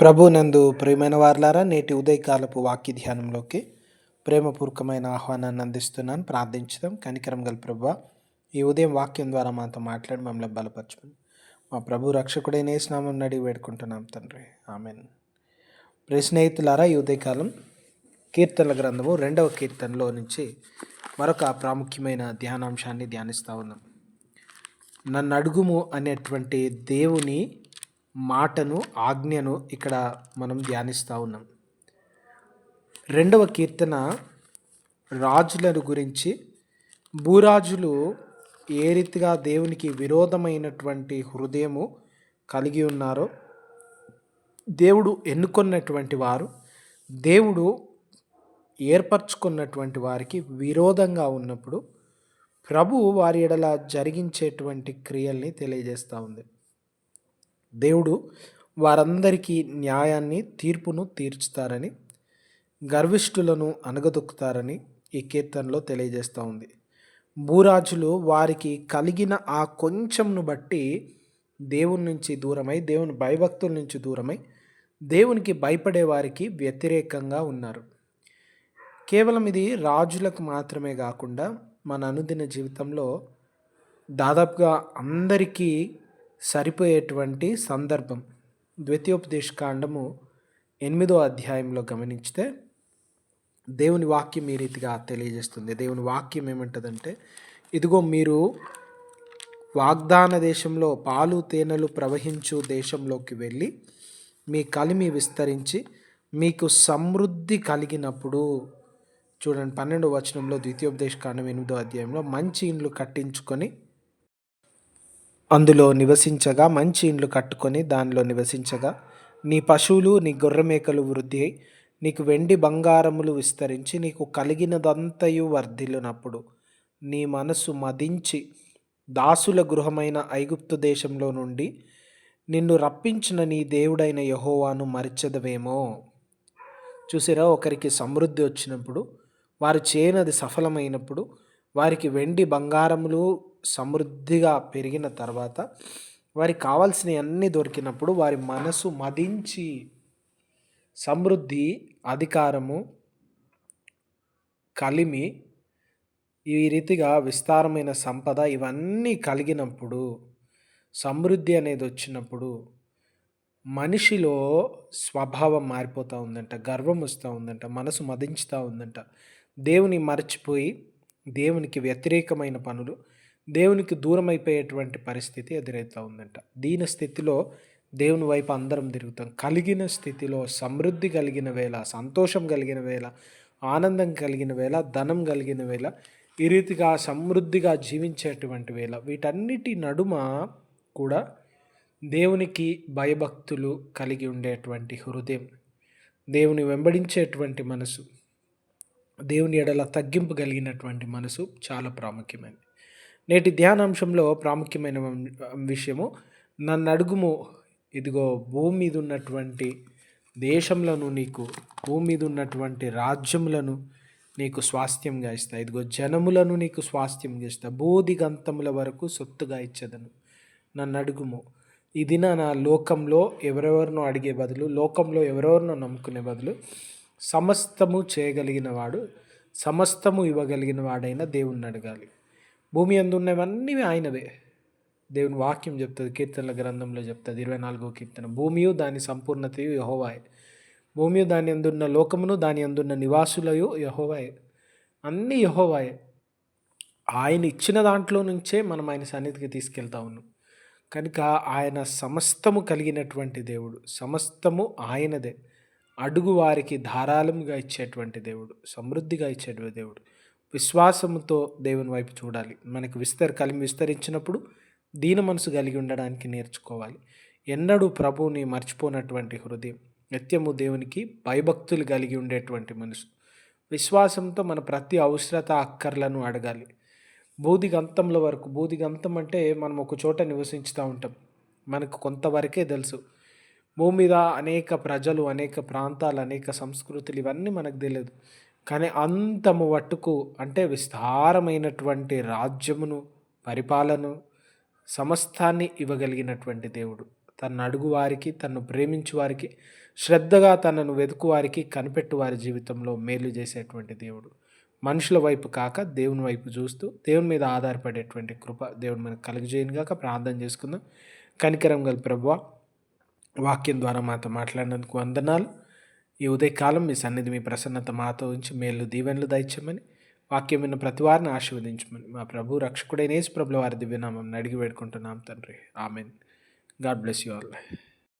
ప్రభునందు ప్రియమైన వార్లారా నేటి ఉదయకాలపు వాక్య ధ్యానంలోకి ప్రేమపూర్వకమైన ఆహ్వానాన్ని అందిస్తున్నాను. ప్రార్థించడం కనికరం గల ప్రభు ఈ ఉదయం వాక్యం ద్వారా మాతో మాట్లాడి మమ్మల్ని బలపరచమని మా ప్రభు రక్షకుడైన స్నామం అడిగి వేడుకుంటున్నాం తండ్రి. ఆమెన్. ప్రియ స్నేహితులారా ఈ ఉదయకాలం కీర్తనల గ్రంథము రెండవ కీర్తనలో నుంచి మరొక ప్రాముఖ్యమైన ధ్యానాంశాన్ని ధ్యానిస్తూ ఉన్నాం. నన్ను అడుగుము అనేటువంటి దేవుని మాటను ఆజ్ఞను ఇక్కడ మనం ధ్యానిస్తూ ఉన్నాం. రెండవ కీర్తన రాజులను గురించి. భూరాజులు ఏ రీతిగా దేవునికి విరోధమైనటువంటి హృదయము కలిగి ఉన్నారో దేవుడు ఎన్నుకున్నటువంటి వారు దేవుడు ఏర్పరచుకున్నటువంటి వారికి విరోధంగా ఉన్నప్పుడు ప్రభు వారి ఎడల జరిగించేటువంటి క్రియల్ని తెలియజేస్తూ ఉంది. దేవుడు వారందరికీ న్యాయాన్ని తీర్పును తీర్చుతారని గర్విష్ఠులను అనగదొక్కుతారని ఈ కీర్తనలో తెలియజేస్తూ ఉంది. భూరాజులు వారికి కలిగిన ఆ కొంచెంను బట్టి దేవుని నుంచి దూరమై దేవుని భయభక్తుల నుంచి దూరమై దేవునికి భయపడే వారికి వ్యతిరేకంగా ఉన్నారు. కేవలం ఇది రాజులకు మాత్రమే కాకుండా మన అనుదిన జీవితంలో దాదాపుగా అందరికీ సరిపోయేటువంటి సందర్భం. ద్వితీయోపదేశ కాండము ఎనిమిదో అధ్యాయంలో గమనించితే దేవుని వాక్యం ఈ రీతిగా తెలియజేస్తుంది. దేవుని వాక్యం ఏమంటుందంటే ఇదిగో మీరు వాగ్దాన దేశంలో పాలు తేనెలు ప్రవహించు దేశంలోకి వెళ్ళి మీ కలిమి విస్తరించి మీకు సమృద్ధి కలిగినప్పుడు చూడండి పన్నెండు వచనంలో ద్వితీయోపదేశ కాండం ఎనిమిదో అధ్యాయంలో మంచి ఇండ్లు కట్టించుకొని అందులో నివసించగా మంచి ఇండ్లు కట్టుకొని దానిలో నివసించగా నీ పశువులు నీ గొర్రెమేకలు వృద్ధి అయి నీకు వెండి బంగారములు విస్తరించి నీకు కలిగినదంతయు వర్ధిల్లునప్పుడు నీ మనసు మదించి దాసుల గృహమైన ఐగుప్తు దేశంలో నుండి నిన్ను రప్పించిన నీ దేవుడైన యహోవాను మరిచెదవేమో. చూసిరా ఒకరికి సమృద్ధి వచ్చినప్పుడు వారు చేయనది సఫలమైనప్పుడు వారికి వెండి బంగారములు సమృద్ధిగా పెరిగిన తర్వాత వారికి కావాల్సినవి అన్నీ దొరికినప్పుడు వారి మనసు మదించి సమృద్ధి అధికారము కలిమి ఈ రీతిగా విస్తారమైన సంపద ఇవన్నీ కలిగినప్పుడు సమృద్ధి అనేది వచ్చినప్పుడు మనిషిలో స్వభావం మారిపోతూ ఉందంట గర్వం వస్తూ ఉందంట మనసు మదించుతూ ఉందంట. దేవుని మర్చిపోయి దేవునికి వ్యతిరేకమైన పనులు దేవునికి దూరం అయిపోయేటువంటి పరిస్థితి ఎదురవుతూ ఉందంట. దీని స్థితిలో దేవుని వైపు అందరం తిరుగుతాం. కలిగిన స్థితిలో సమృద్ధి కలిగిన వేళ సంతోషం కలిగిన వేళ ఆనందం కలిగిన వేళ ధనం కలిగిన వేళ ఈ రీతిగా సమృద్ధిగా జీవించేటువంటి వేళ వీటన్నిటి నడుమ కూడా దేవునికి భయభక్తులు కలిగి ఉండేటువంటి హృదయం. దేవుని వెంబడించేటువంటి మనసు దేవుని ఎడల తగ్గింపు కలిగినటువంటి మనసు చాలా ప్రాముఖ్యమైనది. నేటి ధ్యానాంశంలో ప్రాముఖ్యమైన విషయము నన్ను అడుగుము ఇదిగో భూమి మీద ఉన్నటువంటి దేశంలను నీకు భూమి మీద ఉన్నటువంటి రాజ్యములను నీకు స్వాస్థ్యంగా ఇస్తా ఇదిగో జనములను నీకు స్వాస్థ్యంగా ఇస్తా బోధిగంతముల వరకు సొత్తుగా ఇచ్చేదను నన్ను అడుగుము ఇది నా లోకంలో ఎవరెవరినో అడిగే బదులు లోకంలో ఎవరెవరినో నమ్ముకునే బదులు సమస్తము చేయగలిగిన వాడు సమస్తము ఇవ్వగలిగిన వాడైన దేవుణ్ణి అడగాలి. భూమి అందున్నవన్నీ ఆయనవే దేవుని వాక్యం చెప్తుంది కీర్తనల గ్రంథంలో చెప్తుంది ఇరవై నాలుగో కీర్తన. భూమియు దాని సంపూర్ణతయు యహోవాయే. భూమియు దాని అందున్న లోకమును దాని అందున్న నివాసులయు యహోవాయే. అన్నీ యహోవాయే. ఆయన ఇచ్చిన దాంట్లో నుంచే మనం ఆయన సన్నిధికి తీసుకెళ్తా ఉన్నాం. కనుక ఆయన సమస్తము కలిగినటువంటి దేవుడు సమస్తము ఆయనదే. అడుగు వారికి ధారాళంగా ఇచ్చేటువంటి దేవుడు సమృద్ధిగా ఇచ్చేటువంటి దేవుడు. విశ్వాసంతో దేవుని వైపు చూడాలి. మనకు విస్తర కలిమి విస్తరించినప్పుడు దీన మనసు కలిగి ఉండడానికి నేర్చుకోవాలి. ఎన్నడూ ప్రభువుని మర్చిపోనటువంటి హృదయం నిత్యము దేవునికి భయభక్తులు కలిగి ఉండేటువంటి మనసు. విశ్వాసంతో మన ప్రతి అవసరత అక్కర్లను అడగాలి. బూదిగంతంల వరకు బూదిగంతం అంటే మనం ఒక చోట నివసించుతూ ఉంటాం. మనకు కొంతవరకే తెలుసు. భూమి మీద అనేక ప్రజలు అనేక ప్రాంతాలు అనేక సంస్కృతులు ఇవన్నీ మనకు తెలియదు. కానీ అంతము మట్టుకు అంటే విస్తారమైనటువంటి రాజ్యమును పరిపాలన సమస్తాన్ని ఇవ్వగలిగినటువంటి దేవుడు. తన అడుగు వారికి తను ప్రేమించు వారికి శ్రద్ధగా తనను వెతుకు వారికి కనిపెట్టు వారి జీవితంలో మేలు చేసేటువంటి దేవుడు. మనుషుల వైపు కాక దేవుని వైపు చూస్తూ దేవుని మీద ఆధారపడేటువంటి కృప దేవుని మీద కలుగజేయను కాక ప్రార్థన చేసుకుందాం. కనికరం గల ప్రభు వాక్యం ద్వారా మాతో మాట్లాడినందుకు వందనాలు. ఈ ఉదయకాలం మీ సన్నిధి మీ ప్రసన్నత మాతో ఉంచి మేలు దీవెనలు దయచమని వాక్యం విన్న ప్రతి వారిని ఆశీర్వదించమని మా ప్రభు రక్షకుడైన యేసు ప్రభుల వారి దివ్యనామం అడిగి వేడుకుంటున్నాం తండ్రి. Amen. God bless you all.